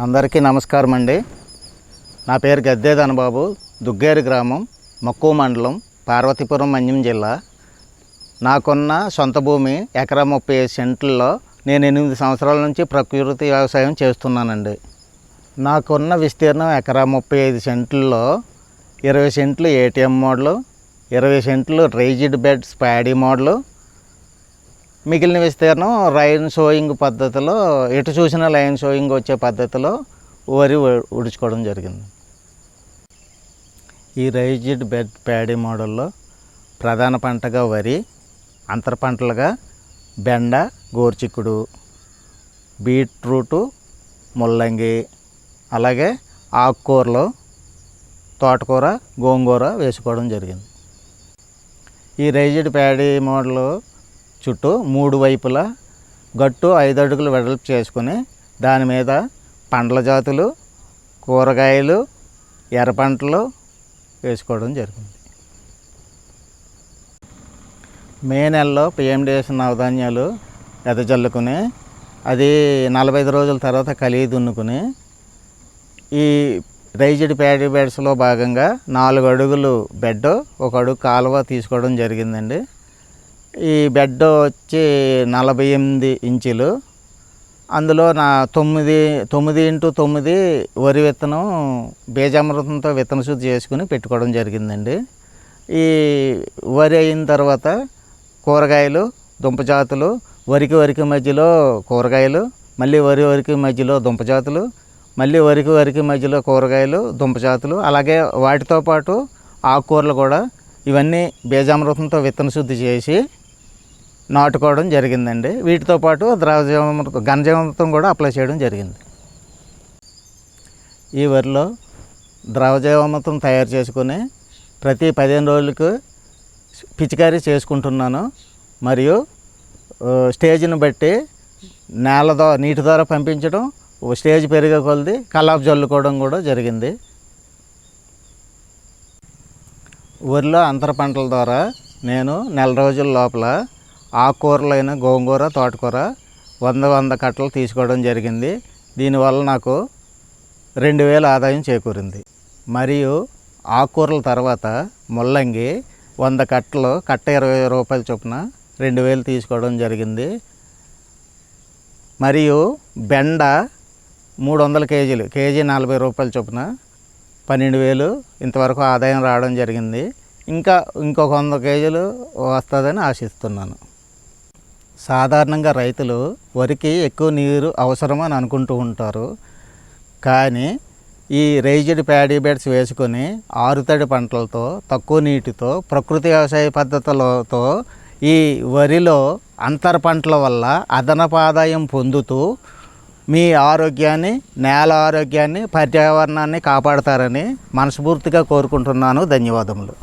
అందరికీ నమస్కారం అండి. నా పేరు గద్దే ధనబాబు దుగ్గేరు గ్రామం మక్కువ మండలం పార్వతీపురం మన్యం జిల్లా. నాకున్న సొంత భూమి ఎకరా ముప్పై ఐదు సెంట్లలో నేను ఎనిమిది సంవత్సరాల నుంచి ప్రకృతి వ్యవసాయం చేస్తున్నానండి. నాకున్న విస్తీర్ణం ఎకరా ముప్పై ఐదు సెంట్లలో ఇరవై సెంట్లు ఏటీఎం మోడలు ఇరవై సెంట్లు రైజిడ్ బెడ్స్ ప్యాడీ మోడలు మిగిలిన విస్తీర్ణం లైన్ షోయింగ్ పద్ధతిలో ఎటు చూసినా లైన్ షోయింగ్ వచ్చే పద్ధతిలో వరి ఉడుచుకోవడం జరిగింది. ఈ రైజిడ్ బెడ్ ప్యాడీ మోడల్లో ప్రధాన పంటగా వరి అంతర పంటలుగా బెండ గోర్చిక్కుడు బీట్రూటు ముల్లంగి అలాగే ఆకుకూరలు తోటకూర గోంగూర వేసుకోవడం జరిగింది. ఈ రైజిడ్ ప్యాడీ మోడల్ చుట్టూ మూడు వైపులా గట్టు ఐదు అడుగులు వెడల్పు చేసుకుని దాని మీద పండ్ల జాతులు కూరగాయలు ఎర్ర పంటలు వేసుకోవడం జరిగింది మే నెలలో పిఎండిఎస్ నవధాన్యాలు ఎదజల్లుకుని అది నలభై ఐదు రోజుల తర్వాత కలిగి దున్నుకుని ఈ రైజ్డ్ ప్యాడీ బెడ్స్లో భాగంగా నాలుగు అడుగులు బెడ్ ఒక అడుగు కాలువ తీసుకోవడం జరిగిందండి. ఈ బెడ్ వచ్చి నలభై ఎనిమిది ఇంచులు. అందులో నా తొమ్మిది తొమ్మిది ఇంటూ తొమ్మిది వరి విత్తనం బీజామృతంతో విత్తన శుద్ధి చేసుకుని పెట్టుకోవడం జరిగిందండి. ఈ వరి అయిన తర్వాత కూరగాయలు దుంపజాతులు వరికి వరికి మధ్యలో కూరగాయలు మళ్ళీ వరి వరికి మధ్యలో దుంప జాతులు మళ్ళీ వరికి వరికి మధ్యలో కూరగాయలు దుంప జాతులు అలాగే వాటితో పాటు ఆకుకూరలు కూడా ఇవన్నీ బీజామృతంతో విత్తన శుద్ధి చేసి నాటుకోవడం జరిగిందండి. వీటితో పాటు ద్రవజీవామృతం ఘనజీవామృతం కూడా అప్లై చేయడం జరిగింది. ఈ వరిలో ద్రవజీవామృతం తయారు చేసుకుని ప్రతి పదిహేను రోజులకు పిచికారీ చేసుకుంటున్నాను. మరియు స్టేజ్ని బట్టి నేల ద్వారా నీటి ద్వారా పంపించడం స్టేజ్ పెరిగే కొలది కల్లాపు జల్లుకోవడం కూడా జరిగింది. వరిలో అంతర పంటల ద్వారా నేను నెల రోజుల లోపల ఆకుకూరలైన గోంగూర తోటకూర వంద వంద కట్టలు తీసుకోవడం జరిగింది. దీనివల్ల నాకు రెండు వేల ఆదాయం చేకూరింది. మరియు ఆకుకూరల తర్వాత ముల్లంగి వంద కట్టలు కట్ట ఇరవై రూపాయల చొప్పున రెండు వేలు తీసుకోవడం జరిగింది. మరియు బెండ మూడు వందల కేజీలు కేజీ నలభై రూపాయల చొప్పున పన్నెండు వేలు ఇంతవరకు ఆదాయం రావడం జరిగింది. ఇంకా ఇంకొక వంద కేజీలు వస్తుందని ఆశిస్తున్నాను. సాధారణంగా రైతులు వరికి ఎక్కువ నీరు అవసరం అని అనుకుంటూ ఉంటారు. కానీ ఈ రైజ్డ్ ప్యాడీ బెడ్స్ వేసుకొని ఆరుతడి పంటలతో తక్కువ నీటితో ప్రకృతి వ్యవసాయ పద్ధతులతో ఈ వరిలో అంతర పంటల వల్ల అదనపు ఆదాయం పొందుతూ మీ ఆరోగ్యాన్ని నేల ఆరోగ్యాన్ని పర్యావరణాన్ని కాపాడతారని మనస్ఫూర్తిగా కోరుకుంటున్నాను. ధన్యవాదములు.